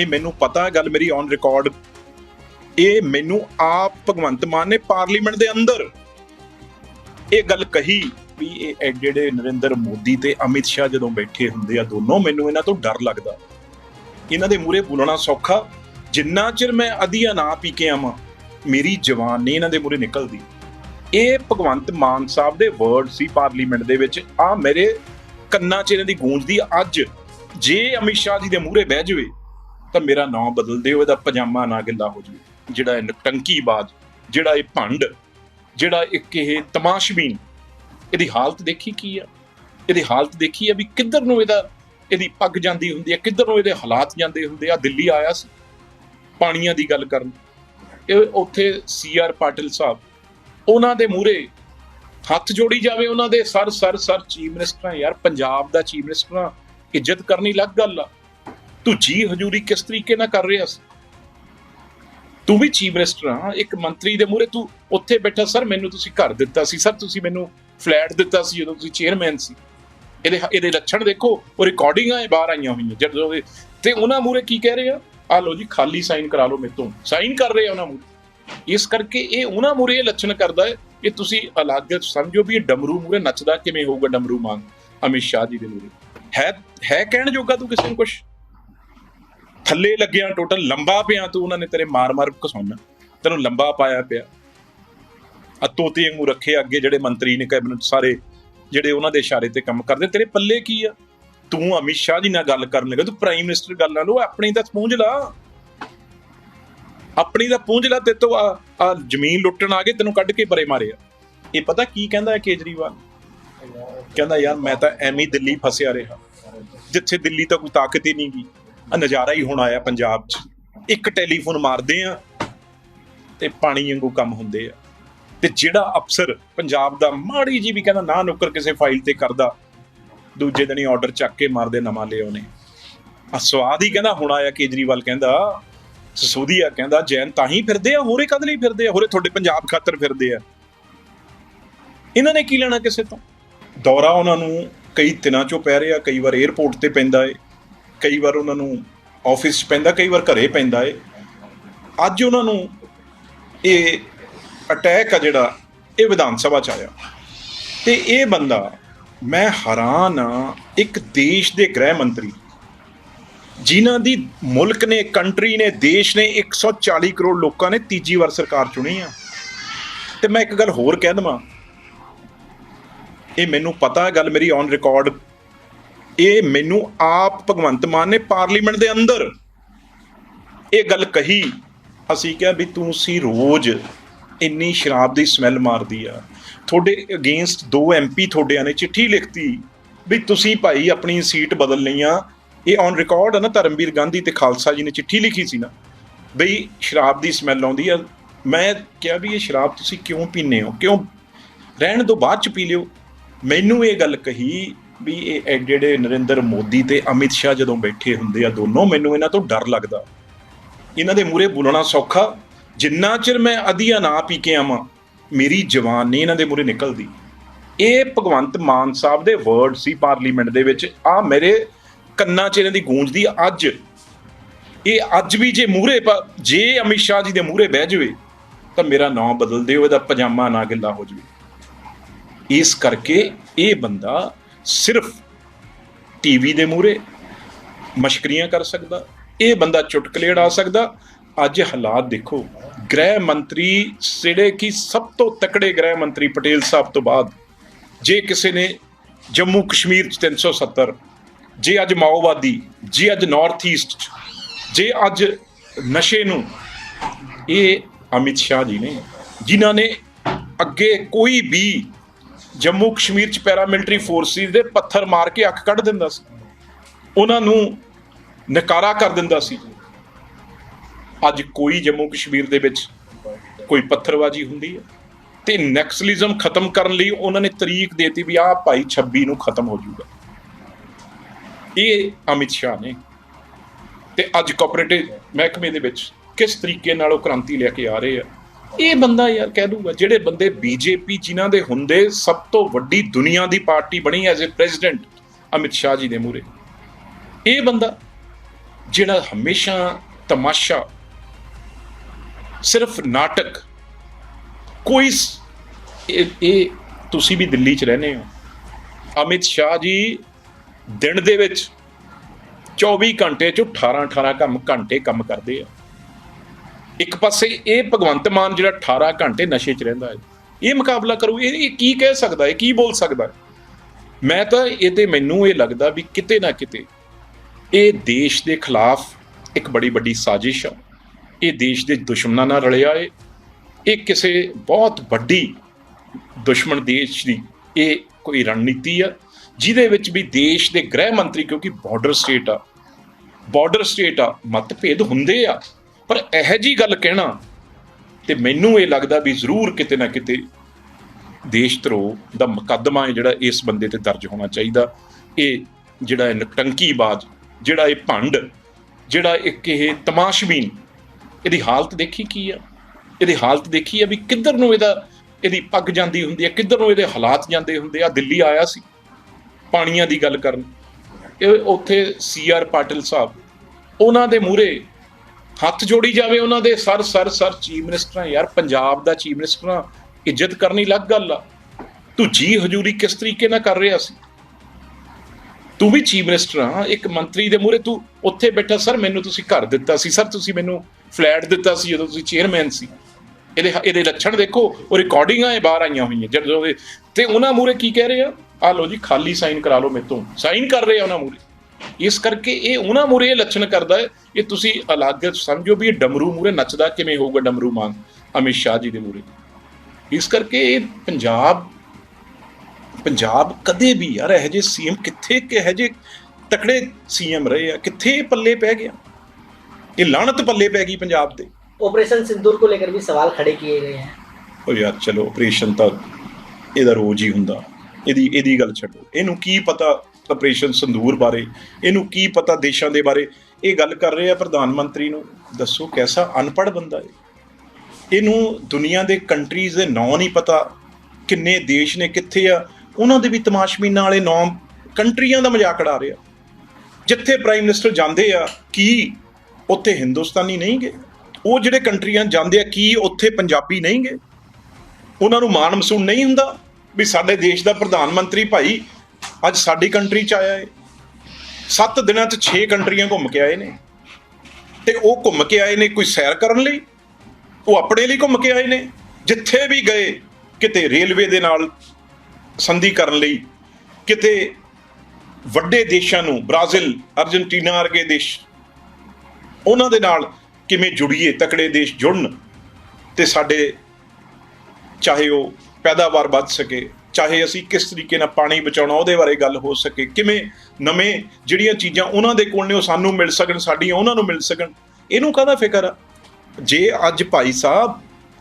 ਇਹ ਮੈਨੂੰ ਪਤਾ ਗੱਲ ਮੇਰੀ ਔਨ ਰਿਕਾਰਡ ਇਹ ਮੈਨੂੰ ਆਪ ਭਗਵੰਤ ਮਾਨ ਨੇ ਪਾਰਲੀਮੈਂਟ ਦੇ ਅੰਦਰ। ਇਹ ਗੱਲ ਕਹੀ ਵੀ ਇਹ ਜਿਹੜੇ ਨਰਿੰਦਰ ਮੋਦੀ ਤੇ ਅਮਿਤ ਸ਼ਾਹ ਜਦੋਂ ਬੈਠੇ ਹੁੰਦੇ ਆ, ਦੋਨੋਂ ਮੈਨੂੰ ਇਹਨਾਂ ਤੋਂ ਡਰ ਲੱਗਦਾ। ਇਹਨਾਂ ਦੇ ਮੂਹਰੇ ਬੋਲਣਾ ਸੌਖਾ, ਜਿੰਨਾ ਚਿਰ ਮੈਂ ਅਧੀਆ ਨਾ ਪੀ ਕੇ ਆਵਾਂ, ਮੇਰੀ ਜਵਾਨ ਨਹੀਂ ਇਹਨਾਂ ਦੇ ਮੂਹਰੇ ਨਿਕਲਦੀ। ਇਹ ਭਗਵੰਤ ਮਾਨ ਸਾਹਿਬ ਦੇ ਵਰਡ ਸੀ ਪਾਰਲੀਮੈਂਟ ਦੇ ਵਿੱਚ ਆ ਮੇਰੇ ਕੰਨਾਂ 'ਚ ਇਹਨਾਂ ਦੀ ਗੂੰਜਦੀ ਅੱਜ। ਜੇ ਅਮਿਤ ਸ਼ਾਹ ਜੀ ਦੇ ਮੂਹਰੇ ਬਹਿ ਜਾਵੇ ਤਾਂ ਮੇਰਾ ਨਾਮ ਬਦਲ ਦਿਓ, ਇਹਦਾ ਪਜਾਮਾ ਨਾ ਗਿੱਲਾ ਹੋ ਜਾਵੇ। ਜਿਹੜਾ ਇਹ ਨਟੰਕੀਬਾਜ਼ ਜਿਹੜਾ ਇਹ ਭੰਡ, ਜਿਹੜਾ ਇੱਕ ਇਹ ਤਮਾਸ਼ਬੀਨ, ਇਹਦੀ ਹਾਲਤ ਦੇਖੀ ਕੀ ਆ? ਇਹਦੀ ਹਾਲਤ ਦੇਖੀ ਆ ਵੀ ਕਿੱਧਰ ਨੂੰ ਇਹਦਾ, ਇਹਦੀ ਪੱਗ ਜਾਂਦੀ ਹੁੰਦੀ ਆ, ਕਿੱਧਰ ਨੂੰ ਇਹਦੇ ਹਾਲਾਤ ਜਾਂਦੇ ਹੁੰਦੇ ਆ? ਦਿੱਲੀ ਆਇਆ ਸੀ, ਪਾਣੀਆਂ ਦੀ ਗੱਲ ਕਰਨ। ਇਹ ਉੱਥੇ ਸੀ ਆਰ ਪਾਟਿਲ ਸਾਹਿਬ, ਉਹਨਾਂ ਦੇ ਮੂਹਰੇ ਹੱਥ ਜੋੜੀ ਜਾਵੇ, ਉਹਨਾਂ ਦੇ ਸਰ ਸਰ ਸਰ, ਚੀਫ ਮਿਨਿਸਟਰਾਂ, ਯਾਰ ਪੰਜਾਬ ਦਾ ਚੀਫ ਮਿਨਿਸਟਰਾਂ, ਇੱਜ਼ਤ ਕਰਨੀ ਲੱਗ ਗੱਲ ਆ। ਤੂੰ ਜੀ ਹਜੂਰੀ ਕਿਸ ਤਰੀਕੇ ਨਾਲ ਕਰ ਰਿਹਾ ਸੀ? ਤੂੰ ਵੀ ਚੀਫ ਮਿਨਿਸਟਰ ਆ, ਇੱਕ ਮੰਤਰੀ ਦੇ ਮੂਹਰੇ ਤੂੰ ਉੱਥੇ ਬੈਠਾ, ਸਰ, ਮੈਨੂੰ ਤੁਸੀਂ ਘਰ ਦਿੱਤਾ ਸੀ, ਸਰ, ਤੁਸੀਂ ਮੈਨੂੰ ਫਲੈਟ ਦਿੱਤਾ ਸੀ ਜਦੋਂ ਤੁਸੀਂ ਚੇਅਰਮੈਨ ਸੀ। ਇਹਦੇ ਇਹਦੇ ਲੱਛਣ ਦੇਖੋ, ਉਹ ਰਿਕਾਰਡਿੰਗਾਂ ਬਾਹਰ ਆਈਆਂ ਹੋਈਆਂ, ਜਦੋਂ ਤੇ ਉਹਨਾਂ ਮੂਹਰੇ ਕੀ ਕਹਿ ਰਹੇ ਆ? ਆ ਲੋ ਜੀ, ਖਾਲੀ ਸਾਈਨ ਕਰਾ ਲਓ ਮੇਰੇ ਤੋਂ। ਸਾਈਨ ਕਰ ਰਹੇ ਆ ਉਹਨਾਂ ਮੂਹਰੇ। ਇਸ ਕਰਕੇ ਇਹ ਉਹਨਾਂ ਮੂਹਰੇ ਇਹ ਲੱਛਣ ਕਰਦਾ ਹੈ ਕਿ ਤੁਸੀਂ ਅਲੱਗ ਸਮਝੋ ਵੀ ਇਹ ਡਮਰੂ ਮੂਹਰੇ ਨੱਚਦਾ ਕਿਵੇਂ ਹੋਊਗਾ, ਡਮਰੂ ਮਾਨ ਅਮਿਤ ਸ਼ਾਹ ਜੀ ਦੇ ਮੂਹਰੇ। ਹੈ ਹੈ ਕਹਿਣ ਜੋਗਾ ਤੂੰ ਕਿਸੇ ਨੂੰ ਕੁਛ? ਥੱਲੇ ਲੱਗਿਆ ਟੋਟਲ ਲੰਬਾ ਪਿਆ ਤੂੰ, ਉਹਨਾਂ ਨੇ ਤੇਰੇ ਮਾਰ-ਮਾਰ ਘਸਾਉਣਾ ਤੈਨੂੰ ਲੰਬਾ ਪਾਇਆ ਪਿਆ। ਆ ਤੋਤੇ ਵਾਂਗੂ ਰੱਖੇ ਅੱਗੇ ਜਿਹੜੇ ਮੰਤਰੀ ਨੇ, ਕੈਬਨਿਟ ਸਾਰੇ, ਜਿਹੜੇ ਉਹਨਾਂ ਦੇ ਇਸ਼ਾਰੇ ਤੇ ਕੰਮ ਕਰਦੇ, ਤੇਰੇ ਪੱਲੇ ਕੀ ਆ? ਤੂੰ ਅਮਿਤ ਸ਼ਾਹ ਜੀ ਨਾਲ ਗੱਲ ਕਰਨ ਲੱਗਾ, ਤੂੰ ਪ੍ਰਾਈਮ ਮਿਨਿਸਟਰ ਗੱਲ ਨਾਲ ਉਹ ਆਪਣੀ ਤਾਂ ਪੂੰਝ ਲਾ। ਆਪਣੀ ਦਾ ਪੂੰਝ ਲਾ, ਤੇ ਤੂੰ ਆ ਜ਼ਮੀਨ ਲੁੱਟਣ ਆ ਗਏ, ਤੈਨੂੰ ਕੱਢ ਕੇ ਪਰੇ ਮਾਰਿਆ ਇਹ ਪਤਾ ਕੀ ਕਹਿੰਦਾ ਹੈ ਕੇਜਰੀਵਾਲ? ਕਹਿੰਦਾ, ਯਾਰ, ਮੈਂ ਤਾਂ ਐਵੇਂ ਦਿੱਲੀ ਫਸਿਆ ਰਿਹਾ। ਜਿੱਥੇ ਦਿੱਲੀ ਤਾਂ ਕੋਈ ਤਾਕਤ ਹੀ ਨਹੀਂ ਗਈ ਨਜ਼ਾਰਾ ਹੀ ਹੁਣ ਆਇਆ ਪੰਜਾਬ 'ਚ। ਇੱਕ ਟੈਲੀਫੋਨ ਮਾਰਦੇ ਆ ਤੇ ਪਾਣੀ ਵਾਂਗੂ ਕੰਮ ਹੁੰਦੇ ਆ। ਤੇ ਜਿਹੜਾ ਅਫਸਰ ਪੰਜਾਬ ਦਾ ਮਾੜੀ ਜੀ ਵੀ ਕਹਿੰਦਾ ਨਾ ਨੁੱਕਰ ਕਿਸੇ ਫਾਈਲ ਤੇ ਕਰਦਾ, ਦੂਜੇ ਦਿਨ ਹੀ ਆਰਡਰ ਚੱਕ ਕੇ ਮਾਰਦੇ ਨਵਾਂ ਲਿਆਉਨੇ ਆ ਸਵਾਦ ਹੀ ਕਹਿੰਦਾ ਹੁਣ ਆਇਆ ਕੇਜਰੀਵਾਲ ਕਹਿੰਦਾ, ਸਸੂਦੀਆ ਕਹਿੰਦਾ, ਜੈਨ ਤਾਂ ਹੀ ਫਿਰਦੇ ਆ, ਹੋਰੇ ਕਦ ਲਈ ਫਿਰਦੇ ਆ, ਹੋਰੇ ਤੁਹਾਡੇ ਪੰਜਾਬ ਖਾਤਰ ਫਿਰਦੇ ਆ। ਇਹਨਾਂ ਨੇ ਕੀ ਲੈਣਾ ਕਿਸੇ ਤੋਂ? ਦੌਰਾ ਉਹਨਾਂ ਨੂੰ ਕਈ ਦਿਨਾਂ ਚੋਂ ਪੈ ਰਿਹਾ, ਕਈ ਵਾਰ 에ਅਰਪੋਰਟ ਤੇ ਪੈਂਦਾ ਏ। ਕਈ ਵਾਰ ਉਹਨਾਂ ਨੂੰ ਆਫਿਸ 'ਚ ਪੈਂਦਾ, ਕਈ ਵਾਰ ਘਰੇ ਪੈਂਦਾ ਏ। ਅੱਜ ਉਹਨਾਂ ਨੂੰ ਇਹ ਅਟੈਕ ਆ ਜਿਹੜਾ, ਇਹ ਵਿਧਾਨ ਸਭਾ 'ਚ ਆਇਆ। ਤੇ ਇਹ ਬੰਦਾ, ਮੈਂ ਹੈਰਾਨ ਆ, ਇੱਕ ਦੇਸ਼ ਦੇ ਗ੍ਰਹਿ ਮੰਤਰੀ, ਜਿਨ੍ਹਾਂ ਦੀ ਮੁਲਕ ਨੇ ਕੰਟਰੀ ਨੇ, ਦੇਸ਼ ਨੇ 140 ਕਰੋੜ ਲੋਕਾਂ ਨੇ ਤੀਜੀ ਵਾਰ ਸਰਕਾਰ ਚੁਣੀ ਆ। ਤੇ ਮੈਂ ਇੱਕ ਗੱਲ ਹੋਰ ਕਹਿ ਦਵਾਂ। ਇਹ ਮੈਨੂੰ ਪਤਾ ਗੱਲ ਮੇਰੀ ਔਨ ਰਿਕਾਰਡ ਇਹ ਮੈਨੂੰ ਆਪ ਭਗਵੰਤ ਮਾਨ ਨੇ ਪਾਰਲੀਮੈਂਟ ਦੇ ਅੰਦਰ ਇਹ ਗੱਲ ਕਹੀ। ਅਸੀਂ ਕਿਹਾ ਵੀ ਤੂੰ ਸੀ ਰੋਜ਼ ਇੰਨੀ ਸ਼ਰਾਬ ਦੀ ਸਮੈਲ ਮਾਰਦੀ ਆ। ਤੁਹਾਡੇ ਅਗੇਂਸਟ ਦੋ ਐਮਪੀ ਤੁਹਾਡਿਆਂ ਨੇ ਚਿੱਠੀ ਲਿਖਤੀ ਵੀ ਤੁਸੀਂ ਭਾਈ ਆਪਣੀ ਸੀਟ ਬਦਲ ਆ। ਇਹ ਔਨ ਰਿਕਾਰਡ ਆ ਨਾ ਧਰਮਵੀਰ ਗਾਂਧੀ ਤੇ ਖਾਲਸਾ ਜੀ ਨੇ ਚਿੱਠੀ ਲਿਖੀ ਸੀ ਨਾ। ਬਈ ਸ਼ਰਾਬ ਦੀ ਸਮੈਲ ਆਉਂਦੀ ਆ। ਮੈਂ ਕਿਹਾ ਵੀ ਇਹ ਸ਼ਰਾਬ ਤੁਸੀਂ ਕਿਉਂ ਪੀਂਦੇ ਹੋ? ਕਿਉਂ? ਰਹਿਣ ਤੋਂ ਬਾਅਦ ਚ ਪੀ ਲਿਓ। ਮੈਨੂੰ ਇਹ ਗੱਲ ਕਹੀ ਵੀ ਇਹ ਜਿਹੜੇ ਨਰਿੰਦਰ ਮੋਦੀ ਤੇ ਅਮਿਤ ਸ਼ਾਹ ਜਦੋਂ ਬੈਠੇ ਹੁੰਦੇ ਆ ਦੋਨੋਂ, ਮੈਨੂੰ ਇਹਨਾਂ ਤੋਂ ਡਰ ਲੱਗਦਾ। ਇਹਨਾਂ ਦੇ ਮੂਹਰੇ ਬੋਲਣਾ ਸੌਖਾ, ਜਿੰਨਾ ਚਿਰ ਮੈਂ ਅਧੀਆ ਨਾ ਪੀ ਕੇ ਆਵਾਂ, ਮੇਰੀ ਜਵਾਨ ਨਹੀਂ ਇਹਨਾਂ ਦੇ ਮੂਹਰੇ ਨਿਕਲਦੀ। ਇਹ ਭਗਵੰਤ ਮਾਨ ਸਾਹਿਬ ਦੇ ਵਰਡ ਸੀ ਪਾਰਲੀਮੈਂਟ ਦੇ ਵਿੱਚ, ਆ ਮੇਰੇ ਕੰਨਾਂ 'ਚ ਇਹਨਾਂ ਦੀ ਗੂੰਜਦੀ ਅੱਜ। ਇਹ ਅੱਜ ਵੀ ਜੇ ਮੂਹਰੇ ਪ- ਜੇ ਅਮਿਤ ਸ਼ਾਹ ਜੀ ਦੇ ਮੂਹਰੇ ਬਹਿ ਜਾਵੇ, ਤਾਂ ਮੇਰਾ ਨਾਮ ਬਦਲ ਦਿਓ, ਇਹਦਾ ਪਜਾਮਾ ਨਾ ਗਿੱਲਾ ਹੋ ਜਾਵੇ। ਇਸ ਕਰਕੇ ਇਹ ਬੰਦਾ ਸਿਰਫ ਟੀਵੀ ਦੇ ਮੂਹਰੇ ਮਸ਼ਕਰੀਆਂ ਕਰ ਸਕਦਾ, ਇਹ ਬੰਦਾ ਚੁਟਕਲੇ ਉਡਾ ਸਕਦਾ। ਅੱਜ ਹਾਲਾਤ ਦੇਖੋ, ਗ੍ਰਹਿ ਮੰਤਰੀ ਜਿਹੜੇ ਕਿ ਸਭ ਤੋਂ ਤਕੜੇ ਗ੍ਰਹਿ ਮੰਤਰੀ ਪਟੇਲ ਸਾਹਿਬ ਤੋਂ ਬਾਅਦ, ਜੇ ਕਿਸੇ ਨੇ ਜੰਮੂ ਕਸ਼ਮੀਰ ਚ 370 ਜੇ ਅੱਜ ਮਾਓਵਾਦੀ, ਜੇ ਅੱਜ ਨਾਰਥ ਈਸਟ ਚ, ਜੇ ਅੱਜ ਨਸ਼ੇ ਨੂੰ, ਇਹ ਅਮਿਤ ਸ਼ਾਹ ਜੀ ਨੇ, ਜਿਨ੍ਹਾਂ ਨੇ ਅੱਗੇ ਕੋਈ ਵੀ ਜੰਮੂ ਕਸ਼ਮੀਰ ਚ ਪੈਰਾਮਿਲਟਰੀ ਫੋਰਸਿਸ ਦੇ ਪੱਥਰ ਮਾਰ ਕੇ ਅੱਖ ਕੱਢ ਦਿੰਦਾ ਸੀ। ਉਹਨਾਂ ਨੂੰ ਨਕਾਰਾ ਕਰ ਦਿੰਦਾ ਸੀ। ਅੱਜ ਕੋਈ ਜੰਮੂ ਕਸ਼ਮੀਰ ਦੇ ਵਿੱਚ ਕੋਈ ਪੱਥਰਬਾਜ਼ੀ ਹੁੰਦੀ ਹੈ ਤੇ ਨੈਕਸਲਿਜ਼ਮ ਖਤਮ ਕਰਨ ਲਈ ਉਹਨਾਂ ਨੇ ਤਰੀਕ ਦੇਤੀ ਵੀ ਆਹ ਭਾਈ 26 ਨੂੰ ਖਤਮ ਹੋ ਜਾਊਗਾ। ਇਹ ਅਮਿਤ ਸ਼ਾਹ ਨੇ ਤੇ ਅੱਜ ਕੋਆਪਰੇਟਿਵ ਮਹਿਕਮੇ ਦੇ ਵਿੱਚ ਕਿਸ ਤਰੀਕੇ ਨਾਲ ਉਹ ਕ੍ਰਾਂਤੀ ਲੈ ਕੇ ਆ ਰਹੇ ਆ ਇਹ ਬੰਦਾ ਯਾਰ ਕਹਿ ਦੂਗਾ, ਜਿਹੜੇ ਬੰਦੇ ਬੀਜੇਪੀ ਜਿਨ੍ਹਾਂ ਦੇ ਹੁੰਦੇ ਸਭ ਤੋਂ ਵੱਡੀ ਦੁਨੀਆ ਦੀ ਪਾਰਟੀ ਬਣੀ as a president Amit Shah ji ਦੇ ਮੂਹਰੇ। ਇਹ ਬੰਦਾ ਜਿਹੜਾ ਹਮੇਸ਼ਾ ਤਮਾਸ਼ਾ, ਸਿਰਫ ਨਾਟਕ, ਕੋਈ ਇਹ ਇਹ ਤੁਸੀਂ ਵੀ ਦਿੱਲੀ 'ਚ ਰਹਿੰਦੇ ਹੋ। ਅਮਿਤ ਸ਼ਾਹ ਜੀ ਦਿਨ ਦੇ ਵਿੱਚ 24 ਘੰਟੇ 'ਚ 18 18 ਕੰਮ ਘੰਟੇ ਕੰਮ ਕਰਦੇ ਆ। ਇੱਕ ਪਾਸੇ ਇਹ ਭਗਵੰਤ ਮਾਨ ਜਿਹੜਾ 18 ਘੰਟੇ ਨਸ਼ੇ 'ਚ ਰਹਿੰਦਾ ਹੈ, ਇਹ ਮੁਕਾਬਲਾ ਕਰੂ, ਇਹ ਕੀ ਕਹਿ ਸਕਦਾ ਹੈ, ਕੀ ਬੋਲ ਸਕਦਾ ਹੈ? ਮੈਂ ਤਾਂ ਇਹ ਤੇ ਮੈਨੂੰ ਇਹ ਲੱਗਦਾ ਵੀ ਕਿਤੇ ਨਾ ਕਿਤੇ ਇਹ ਦੇਸ਼ ਦੇ ਖਿਲਾਫ ਇੱਕ ਬੜੀ ਵੱਡੀ ਸਾਜ਼ਿਸ਼ ਆ। ਇਹ ਦੇਸ਼ ਦੇ ਦੁਸ਼ਮਣਾਂ ਨਾਲ ਰਲਿਆ ਏ। ਇਹ ਕਿਸੇ ਬਹੁਤ ਵੱਡੀ ਦੁਸ਼ਮਣ ਦੇਸ਼ ਦੀ ਇਹ ਕੋਈ ਰਣਨੀਤੀ ਆ, ਜਿਹਦੇ ਵਿੱਚ ਵੀ ਦੇਸ਼ ਦੇ ਗ੍ਰਹਿ ਮੰਤਰੀ ਕਿਉਂਕਿ ਬਾਰਡਰ ਸਟੇਟ ਆ ਬਾਰਡਰ ਸਟੇਟ ਆ, ਮਤਭੇਦ ਹੁੰਦੇ ਆ। ਪਰ ਇਹੋ ਜੀ ਗੱਲ ਕਹਿਣਾ ਤੇ ਮੈਨੂੰ ਇਹ ਲੱਗਦਾ ਵੀ ਜ਼ਰੂਰ ਕਿਤੇ ਨਾ ਕਿਤੇ ਦੇਸ਼ ਧਰੋਹ ਦਾ ਮੁਕੱਦਮਾ ਹੈ ਜਿਹੜਾ ਇਸ ਬੰਦੇ ਤੇ ਦਰਜ ਹੋਣਾ ਚਾਹੀਦਾ। ਇਹ ਜਿਹੜਾ ਇਹ ਨਟੰਕੀਬਾਜ਼, ਜਿਹੜਾ ਇਹ ਭੰਡ, ਜਿਹੜਾ ਇੱਕ ਇਹ ਤਮਾਸ਼ਬੀਨ, ਇਹਦੀ ਹਾਲਤ ਦੇਖੀ ਕੀ ਆ? ਇਹਦੀ ਹਾਲਤ ਦੇਖੀ ਆ ਵੀ ਕਿੱਧਰ ਨੂੰ ਇਹਦਾ ਇਹਦੀ ਪੱਗ ਜਾਂਦੀ ਹੁੰਦੀ ਆ, ਕਿੱਧਰ ਨੂੰ ਇਹਦੇ ਹਾਲਾਤ ਜਾਂਦੇ ਹੁੰਦੇ ਆ? ਦਿੱਲੀ ਆਇਆ ਸੀ, ਪਾਣੀਆਂ ਦੀ ਗੱਲ ਕਰਨ। ਇਹ ਉੱਥੇ ਸੀ ਆਰ ਪਾਟਿਲ ਸਾਹਿਬ, ਉਹਨਾਂ ਦੇ ਮੂਹਰੇ ਹੱਥ ਜੋੜੀ ਜਾਵੇ ਉਹਨਾਂ ਦੇ, ਸਰ ਸਰ ਸਰ, ਚੀਫ ਮਿਨਿਸਟਰਾਂ, ਯਾਰ ਪੰਜਾਬ ਦਾ ਚੀਫ ਮਿਨਿਸਟਰਾਂ ਇੱਜ਼ਤ ਕਰਨੀ ਲੱਗ ਗੱਲ ਆ। ਤੂੰ ਜੀ ਹਜੂਰੀ ਕਿਸ ਤਰੀਕੇ ਨਾਲ ਕਰ ਰਿਹਾ ਸੀ? ਤੂੰ ਵੀ ਚੀਫ ਮਿਨਿਸਟਰ ਆ ਇੱਕ ਮੰਤਰੀ ਦੇ ਮੂਹਰੇ ਤੂੰ ਉੱਥੇ ਬੈਠਾ, ਸਰ, ਮੈਨੂੰ ਤੁਸੀਂ ਘਰ ਦਿੱਤਾ ਸੀ, ਸਰ, ਤੁਸੀਂ ਮੈਨੂੰ ਫਲੈਟ ਦਿੱਤਾ ਸੀ ਜਦੋਂ ਤੁਸੀਂ ਚੇਅਰਮੈਨ ਸੀ। ਇਹਦੇ ਇਹਦੇ ਲੱਛਣ ਦੇਖੋ, ਉਹ ਰਿਕਾਰਡਿੰਗਾਂ ਇਹ ਬਾਹਰ ਆਈਆਂ ਹੋਈਆਂ, ਜਦੋਂ ਇਹ- ਤੇ ਉਹਨਾਂ ਮੂਹਰੇ ਕੀ ਕਹਿ ਰਹੇ ਆ? ਆ ਲਓ ਜੀ, ਖਾਲੀ ਸਾਈਨ ਕਰਾ ਲਓ ਮੇਰੇ ਤੋਂ। ਸਾਈਨ ਕਰ ਰਹੇ ਆ ਉਹਨਾਂ ਮੂਹਰੇ। ਇਸ ਕਰਕੇ ਇਹ ਉਹਨਾਂ ਮੂਹਰੇ ਇਹ ਲੱਛਣ ਕਰਦਾ ਹੈ ਇਹ ਤੁਸੀਂ ਅਲੱਗ ਸਮਝੋ ਵੀ ਇਹ ਡਮਰੂ ਮੂਹਰੇ ਨੱਚਦਾ ਕਿਵੇਂ ਹੋਊਗਾ ਡਮਰੂ ਮਾਨ ਅਮਿਤ ਸ਼ਾਹ ਜੀ ਦੇ ਮੂਹਰੇ ਇਸ ਕਰਕੇ ਇਹ ਪੰਜਾਬ ਪੰਜਾਬ ਕਦੇ ਵੀ ਯਾਰ ਇਹੋ ਜਿਹੇ ਸੀਐਮ ਕਿੱਥੇ ਕਿ ਇਹੋ ਜਿਹੇ ਤਕੜੇ ਸੀਐਮ ਰਹੇ ਆ ਕਿੱਥੇ ਇਹ ਪੱਲੇ ਪੈ ਗਿਆ ਇਹ ਲਾਹਨਤ ਪੱਲੇ ਪੈ ਗਈ ਪੰਜਾਬ ਤੇ ऑपरेशन सिंदूर को लेकर भी सवाल खड़े किए गए हैं ਉਹ ਯਾਰ ਚਲੋ ਆਪਰੇਸ਼ਨ ਤਾਂ ਇਹਦਾ ਰੋਜ਼ ਹੀ ਹੁੰਦਾ ਇਹਦੀ ਇਹਦੀ ਗੱਲ ਛੱਡੋ ਇਹਨੂੰ ਕੀ ਪਤਾ ਆਪਰੇਸ਼ਨ ਸੰਦੂਰ ਬਾਰੇ, ਇਹਨੂੰ ਕੀ ਪਤਾ ਦੇਸ਼ਾਂ ਦੇ ਬਾਰੇ? ਇਹ ਗੱਲ ਕਰ ਰਹੇ ਆ ਪ੍ਰਧਾਨ ਮੰਤਰੀ ਨੂੰ, ਦੱਸੋ ਕੈਸਾ ਅਨਪੜ੍ਹ ਬੰਦਾ ਹੈ ਇਹਨੂੰ ਦੁਨੀਆ ਦੇ ਕੰਟਰੀਜ਼ ਦੇ ਨਾਂ ਨਹੀਂ ਪਤਾ, ਕਿੰਨੇ ਦੇਸ਼ ਨੇ ਕਿੱਥੇ ਆ, ਉਹਨਾਂ ਦੇ ਵੀ ਤਮਾਸ਼ਬੀਨਾਂ ਵਾਲੇ ਨਾਂ ਕੰਟਰੀਆਂ ਦਾ ਮਜ਼ਾਕ ਉਡਾ ਰਿਹਾ ਜਿੱਥੇ ਪ੍ਰਾਈਮ ਮਿਨਿਸਟਰ ਜਾਂਦੇ ਆ, ਕੀ ਉੱਥੇ ਹਿੰਦੁਸਤਾਨੀ ਨਹੀਂ ਗਏ ਉਹ ਜਿਹੜੇ ਕੰਟਰੀਆਂ ਜਾਂਦੇ ਆ, ਕੀ ਉੱਥੇ ਪੰਜਾਬੀ ਨਹੀਂ ਗਏ ਉਹਨਾਂ ਨੂੰ ਮਾਣ ਮਸੂਨ ਨਹੀਂ ਹੁੰਦਾ? ਵੀ ਸਾਡੇ ਦੇਸ਼ ਦਾ ਪ੍ਰਧਾਨ ਮੰਤਰੀ ਭਾਈ ਅੱਜ ਸਾਡੀ ਕੰਟਰੀ ਚ ਆਇਆ ਹੈ 7 ਦਿਨਾਂ ਚ 6 ਕੰਟਰੀਆਂ ਘੁੰਮ ਕੇ ਆਏ ਨੇ। ਤੇ ਉਹ ਘੁੰਮ ਕੇ ਆਏ ਨੇ ਕੋਈ ਸੈਰ ਕਰਨ ਲਈ। ਉਹ ਆਪਣੇ ਲਈ ਘੁੰਮ ਕੇ ਆਏ ਨੇ। ਜਿੱਥੇ ਵੀ ਗਏ, ਕਿਤੇ ਰੇਲਵੇ ਦੇ ਨਾਲ ਸੰਧੀ ਕਰਨ ਲਈ, ਕਿਤੇ ਵੱਡੇ ਦੇਸ਼ਾਂ ਨੂੰ, ਬ੍ਰਾਜ਼ੀਲ ਅਰਜنٹੀਨਾ ਵਰਗੇ ਦੇਸ਼, ਉਹਨਾਂ ਦੇ ਨਾਲ ਕਿਵੇਂ ਜੁੜੀਏ, ਤਕੜੇ ਦੇਸ਼ ਜੁੜਨ, ਤੇ ਸਾਡੇ ਚਾਹੇ ਉਹ ਪੈਦਾਵਾਰ ਵੱਧ ਸਕੇ ਚਾਹੇ ਅਸੀਂ ਕਿਸ ਤਰੀਕੇ ਨਾਲ ਪਾਣੀ ਬਚਾਉਣਾ, ਉਹਦੇ ਬਾਰੇ ਗੱਲ ਹੋ ਸਕੇ। ਕਿਵੇਂ ਨਵੇਂ ਜਿਹੜੀਆਂ ਚੀਜ਼ਾਂ ਉਹਨਾਂ ਦੇ ਕੋਲ ਨੇ, ਉਹ ਸਾਨੂੰ ਮਿਲ ਸਕਣ, ਸਾਡੀਆਂ ਉਹਨਾਂ ਨੂੰ ਮਿਲ ਸਕਣ। ਇਹਨੂੰ ਕਾਹਦਾ ਫਿਕਰ ਆ? ਜੇ ਅੱਜ ਭਾਈ ਸਾਹਿਬ,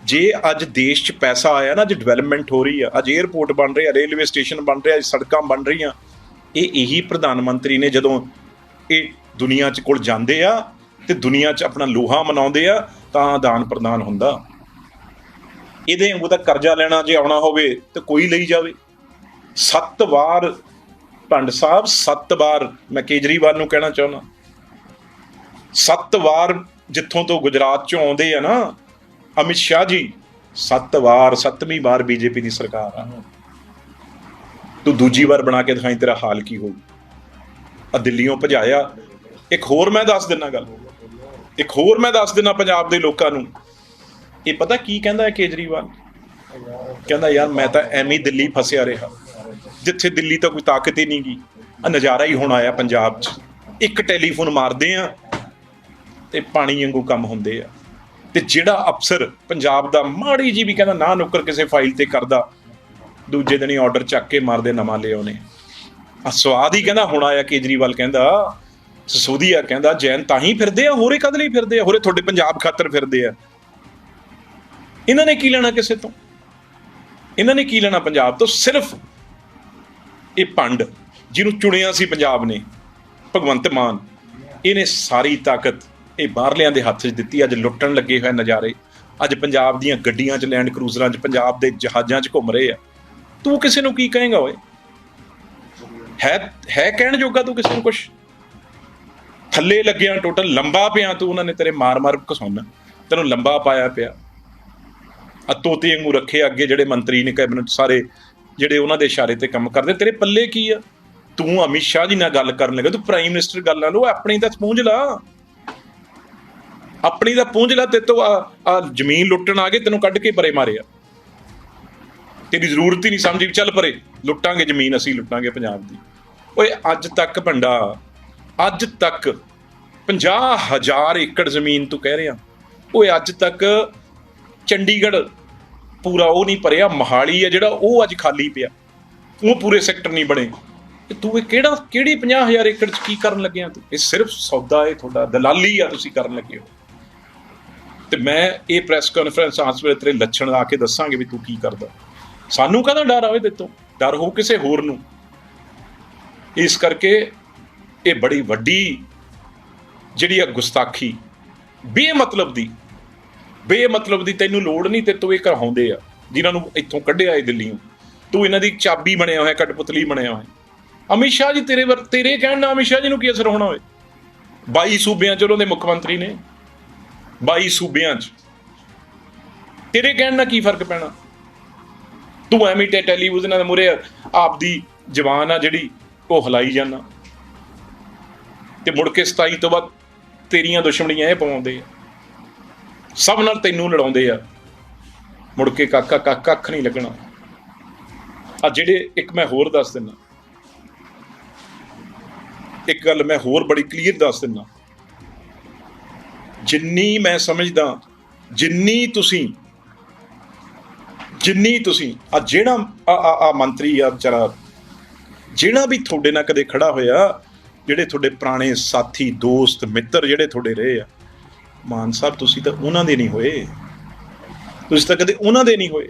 ਜੇ ਅੱਜ ਦੇਸ਼ 'ਚ ਪੈਸਾ ਆਇਆ ਨਾ, ਅੱਜ ਡਿਵੈਲਪਮੈਂਟ ਹੋ ਰਹੀ ਆ, ਅੱਜ 에ਅਰਪੋਰਟ ਬਣ ਰਿਹਾ ਰੇਲਵੇ ਸਟੇਸ਼ਨ ਬਣ ਰਿਹਾ ਸੜਕਾਂ ਬਣ ਰਹੀਆਂ, ਇਹ ਇਹੀ ਪ੍ਰਧਾਨ ਮੰਤਰੀ ਨੇ ਜਦੋਂ ਇਹ ਦੁਨੀਆ 'ਚ ਕੋਲ ਜਾਂਦੇ ਆ ਤੇ ਦੁਨੀਆ 'ਚ ਆਪਣਾ ਲੋਹਾ ਮਨਾਉਂਦੇ ਆ, ਤਾਂ ਆਦਾਨ ਪ੍ਰਦਾਨ ਹੁੰਦਾ। ਇਹਦੇ ਵਾਂਗੂ ਤਾਂ ਕਰਜ਼ਾ ਲੈਣਾ ਜੇ ਆਉਣਾ ਹੋਵੇ ਤੇ ਕੋਈ ਲਈ ਜਾਵੇ। ਸੱਤ ਵਾਰ ਭੰਡ ਸਾਹਿਬ, ਸੱਤ ਵਾਰ ਮੈਂ ਕੇਜਰੀਵਾਲ ਨੂੰ ਕਹਿਣਾ ਚਾਹੁੰਦਾ। ਸੱਤ ਵਾਰ ਜਿੱਥੋਂ ਤੋਂ ਗੁਜਰਾਤ ਚੋਂ ਆਉਂਦੇ ਆ ਨਾ, ਅਮਿਤ ਸ਼ਾਹ ਜੀ, ਸੱਤ ਵਾਰ, ਸੱਤਵੀਂ ਵਾਰ ਬੀਜੇਪੀ ਦੀ ਸਰਕਾਰ ਆ। ਤੂੰ ਦੂਜੀ ਵਾਰ ਬਣਾ ਕੇ ਦਿਖਾਈ ਤੇਰਾ ਹਾਲ ਕੀ ਹੋਊ। ਆ ਦਿੱਲੀੋਂ ਭਜਾਇਆ। ਇੱਕ ਹੋਰ ਮੈਂ ਦੱਸ ਦਿੰਨਾ ਗੱਲ। ਇੱਕ ਹੋਰ ਮੈਂ ਦੱਸ ਦਿੰਨਾ ਪੰਜਾਬ ਦੇ ਲੋਕਾਂ ਨੂੰ। ਇਹ ਪਤਾ ਕੀ ਕਹਿੰਦਾ ਹੈ ਕੇਜਰੀਵਾਲ? ਕਹਿੰਦਾ, ਯਾਰ, ਮੈਂ ਤਾਂ ਐਵੇਂ ਹੀ ਦਿੱਲੀ ਫਸਿਆ ਰਿਹਾ। ਜਿੱਥੇ ਦਿੱਲੀ ਤਾਂ ਕੋਈ ਤਾਕਤ ਹੀ ਨਹੀਂ ਗਈ ਆ ਨਜ਼ਾਰਾ ਹੀ ਹੁਣ ਆਇਆ ਪੰਜਾਬ 'ਚ। ਇੱਕ ਟੈਲੀਫੋਨ ਮਾਰਦੇ ਆ ਤੇ ਪਾਣੀ ਵਾਂਗੂ ਕੰਮ ਹੁੰਦੇ ਆ। ਤੇ ਜਿਹੜਾ ਅਫਸਰ ਪੰਜਾਬ ਦਾ ਮਾੜੀ ਜੀ ਵੀ ਕਹਿੰਦਾ, ਨਾ ਨੁੱਕਰ ਕਿਸੇ ਫਾਈਲ ਤੇ ਕਰਦਾ, ਦੂਜੇ ਦਿਨ ਹੀ ਆਰਡਰ ਚੱਕ ਕੇ ਮਾਰਦੇ ਨਵਾਂ ਲੈ ਆਉਨੇ ਆ ਸਵਾਦ ਹੀ ਕਹਿੰਦਾ, ਹੁਣ ਆਇਆ ਕੇਜਰੀਵਾਲ ਕਹਿੰਦਾ, ਸਸੂਦੀਆ ਕਹਿੰਦਾ, ਜੈਨ ਤਾਂ ਹੀ ਫਿਰਦੇ ਆ, ਹੋਰੇ ਕਦ ਲਈ ਫਿਰਦੇ ਆ? ਹੋਰੇ ਤੁਹਾਡੇ ਪੰਜਾਬ ਖਾਤਰ ਫਿਰਦੇ ਆ। ਇਹਨਾਂ ਨੇ ਕੀ ਲੈਣਾ ਕਿਸੇ ਤੋਂ? ਇਹਨਾਂ ਨੇ ਕੀ ਲੈਣਾ ਪੰਜਾਬ ਤੋਂ? ਸਿਰਫ ਇਹ ਪੰਡ, ਜਿਹਨੂੰ ਚੁਣਿਆ ਸੀ ਪੰਜਾਬ ਨੇ, ਭਗਵੰਤ ਮਾਨ। ਇਹਨੇ ਸਾਰੀ ਤਾਕਤ ਇਹ ਬਾਹਰਲਿਆਂ ਦੇ ਹੱਥ 'ਚ ਦਿੱਤੀ। ਅੱਜ ਲੁੱਟਣ ਲੱਗੇ ਹੋਏ ਨਜ਼ਾਰੇ। ਅੱਜ ਪੰਜਾਬ ਦੀਆਂ ਗੱਡੀਆਂ 'ਚ ਲੈਂਡ ਕਰੂਜ਼ਰਾਂ 'ਚ, ਪੰਜਾਬ ਦੇ ਜਹਾਜ਼ਾਂ 'ਚ ਘੁੰਮ ਰਹੇ ਆ। ਤੂੰ ਕਿਸੇ ਨੂੰ ਕੀ ਕਹੇਗਾ ਓਏ? ਹੈ ਹੈ ਕਹਿਣ ਜੋਗਾ ਤੂੰ ਕਿਸੇ ਨੂੰ ਕੁਝ ਥੱਲੇ ਲੱਗਿਆ ਟੋਟਲ ਲੰਬਾ ਪਿਆ ਤੂੰ, ਉਹਨਾਂ ਨੇ ਤੇਰੇ ਮਾਰ-ਮਾਰ ਘਸਾਉਣਾ। ਤੈਨੂੰ ਲੰਬਾ ਪਾਇਆ ਪਿਆ। ਆ ਤੋਤੇ ਵਾਂਗੂ ਰੱਖੇ ਅੱਗੇ ਜਿਹੜੇ ਮੰਤਰੀ ਨੇ ਕੈਬਨਿਟ ਸਾਰੇ ਜਿਹੜੇ ਉਹਨਾਂ ਦੇ ਇਸ਼ਾਰੇ ਤੇ ਕੰਮ ਕਰਦੇ, ਤੇਰੇ ਪੱਲੇ ਕੀ ਆ? ਤੂੰ ਅਮਿਤ ਸ਼ਾਹ ਜੀ ਨਾਲ ਗੱਲ ਕਰਨ ਲੱਗਾ, ਤੂੰ ਪ੍ਰਾਈਮ ਮਿਨਿਸਟਰ ਗੱਲ ਨਾਲ ਉਹ ਆਪਣੀ ਤਾਂ ਪੂੰਝ ਲਾ। ਆਪਣੀ ਦਾ ਪੂੰਝ ਲਾ ਤੇ ਤੂੰ ਆ ਜ਼ਮੀਨ ਲੁੱਟਣ ਆ ਗਏ, ਤੈਨੂੰ ਕੱਢ ਕੇ ਪਰੇ ਮਾਰਿਆ। ਤੇਰੀ ਜ਼ਰੂਰਤ ਹੀ ਨਹੀਂ ਸਮਝੀ ਵੀ, ਚੱਲ ਪਰੇ, ਲੁੱਟਾਂਗੇ ਜ਼ਮੀਨ, ਅਸੀਂ ਲੁੱਟਾਂਗੇ ਪੰਜਾਬ ਦੀ। ਓਏ, ਅੱਜ ਤੱਕ ਭੰਡਾ, ਅੱਜ ਤੱਕ 50000 ਏਕੜ ਜ਼ਮੀਨ ਤੂੰ ਕਹਿ ਰਿਹਾ। ਓਏ, ਅੱਜ ਤੱਕ ਚੰਡੀਗੜ੍ਹ ਪੂਰਾ ਉਹ ਨਹੀਂ ਭਰਿਆ, ਮਹਾਲੀ ਆ ਜਿਹੜਾ, ਉਹ ਅੱਜ ਖਾਲੀ ਪਿਆ। ਉਹ ਪੂਰੇ ਸੈਕਟਰ ਨਹੀਂ ਬਣੇ। ਤੇ ਤੂੰ ਇਹ ਕਿਹੜਾ, ਕਿਹੜੀ 50000 ਏਕੜ ਚ ਕੀ ਕਰਨ ਲੱਗਿਆ ਤੂੰ? ਇਹ ਸਿਰਫ ਸੌਦਾ ਹੈ, ਤੁਹਾਡਾ ਦਲਾਲੀ ਆ ਤੁਸੀਂ ਕਰਨ ਲੱਗੇ ਹੋ। ਤੇ ਮੈਂ ਇਹ ਪ੍ਰੈਸ ਕਾਨਫਰੰਸ ਆਸ ਵੇਲੇ ਤੇਰੇ ਲੱਛਣ ਆ ਕੇ ਦੱਸਾਂਗੇ ਵੀ ਤੂੰ ਕੀ ਕਰਦਾ। ਸਾਨੂੰ ਕਹਦਾ ਡਰ ਆਵੇ ਤੇ ਤੋਂ? ਡਰ ਹੋ ਕਿਸੇ ਹੋਰ ਨੂੰ? ਇਸ ਕਰਕੇ ਇਹ ਬੜੀ ਵੱਡੀ ਜਿਹੜੀ ਆ ਗੁਸਤਾਖੀ, ਬੇਮਤਲਬ ਦੀ ਬੇਮਤਲਬ ਦੀ ਤੈਨੂੰ ਲੋੜ ਨਹੀਂ ਤੇ ਤੂੰ ਇਹ ਕਹਾਉਂਦੇ ਆ, ਜਿਨ੍ਹਾਂ ਨੂੰ ਇੱਥੋਂ ਕੱਢਿਆ ਏ ਦਿੱਲੀੋਂ ਤੂੰ ਇਹਨਾਂ ਦੀ ਚਾਬੀ ਬਣਿਆ ਹੋਇਆ, ਕਟਪੁਤਲੀ ਬਣਿਆ ਹੋਇਆ। ਅਮਿਤ ਸ਼ਾਹ ਜੀ, ਤੇਰੇ ਵਰ ਤੇਰੇ ਕਹਿਣ ਨਾਲ ਅਮਿਤ ਸ਼ਾਹ ਜੀ ਨੂੰ ਕੀ ਅਸਰ ਹੋਣਾ ਹੋਏ 22 ਸੂਬਿਆਂ ਚ ਉਹਨਾਂ ਦੇ ਮੁੱਖ ਮੰਤਰੀ ਨੇ। 22 ਸੂਬਿਆਂ ਚ। ਤੇਰੇ ਕਹਿਣ ਨਾਲ ਕੀ ਫ਼ਰਕ ਪੈਣਾ? ਤੂੰ ਐਵੇਂ ਤੇ ਟੈਲੀਵਿਜ਼ਨਾਂ ਦੇ ਮੂਹਰੇ ਆਪਦੀ ਜਵਾਨ ਆ ਜਿਹੜੀ, ਉਹ ਹਲਾਈ ਜਾਂਦਾ। ਤੇ ਮੁੜ ਕੇ 27 ਤੋਂ ਬਾਅਦ ਤੇਰੀਆਂ ਦੁਸ਼ਮਣੀਆਂ ਇਹ ਪਵਾਉਂਦੇ ਆ। ਸਭ ਨਾਲ ਤੈਨੂੰ ਲੜਾਉਂਦੇ ਆ। ਮੁੜ ਕੇ ਕਾਕਾ ਕਾਕਾ ਅੱਖ ਨਹੀਂ ਲੱਗਣਾ। ਆ ਜਿਹੜੇ ਇੱਕ ਮੈਂ ਹੋਰ ਦੱਸ ਦਿੰਦਾ ਇੱਕ ਗੱਲ ਮੈਂ ਹੋਰ ਬੜੀ ਕਲੀਅਰ ਦੱਸ ਦਿੰਦਾ ਜਿੰਨੀ ਮੈਂ ਸਮਝਦਾ, ਜਿੰਨੀ ਤੁਸੀਂ ਜਿੰਨੀ ਤੁਸੀਂ, ਆ ਜਿਹੜਾ, ਆ ਆ ਆ ਮੰਤਰੀ ਆ ਵਿਚਾਰਾ, ਜਿਹੜਾ ਵੀ ਤੁਹਾਡੇ ਨਾਲ ਕਦੇ ਖੜਾ ਹੋਇਆ, ਜਿਹੜੇ ਤੁਹਾਡੇ ਪੁਰਾਣੇ ਸਾਥੀ, ਦੋਸਤ, ਮਿੱਤਰ ਜਿਹੜੇ ਤੁਹਾਡੇ ਰਹੇ ਆ ਮਾਨ ਸਾਹਿਬ, ਤੁਸੀਂ ਤਾਂ ਉਹਨਾਂ ਦੇ ਨਹੀਂ ਹੋਏ। ਤੁਸੀਂ ਤਾਂ ਕਦੇ ਉਹਨਾਂ ਦੇ ਨਹੀਂ ਹੋਏ।